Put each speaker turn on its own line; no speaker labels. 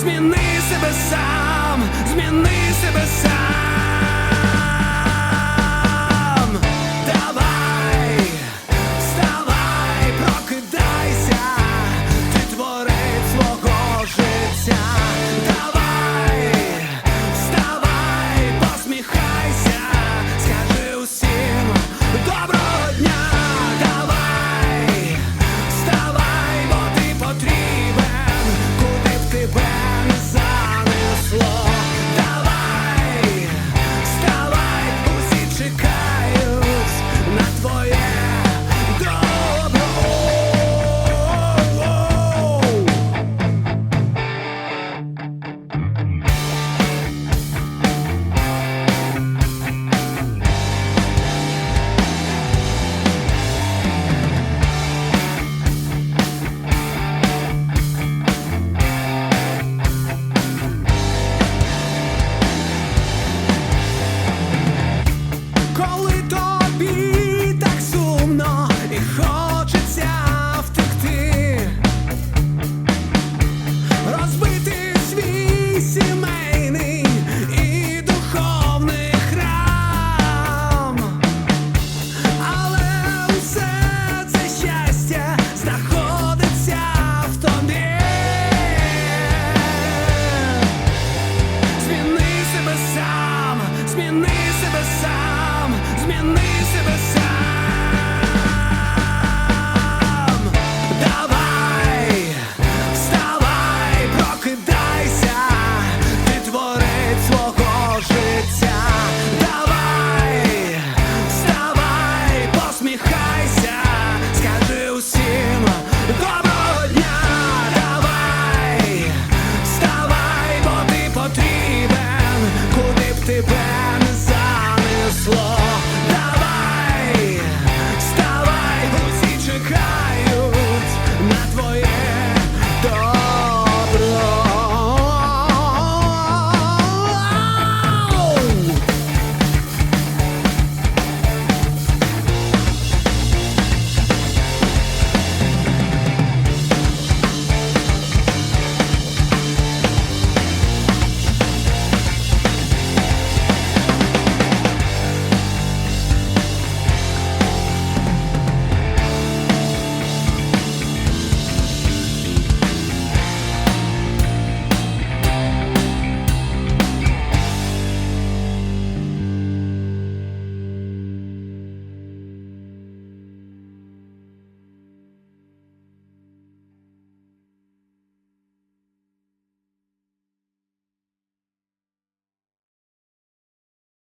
зміни себе сам, зміни себе сам. Сам.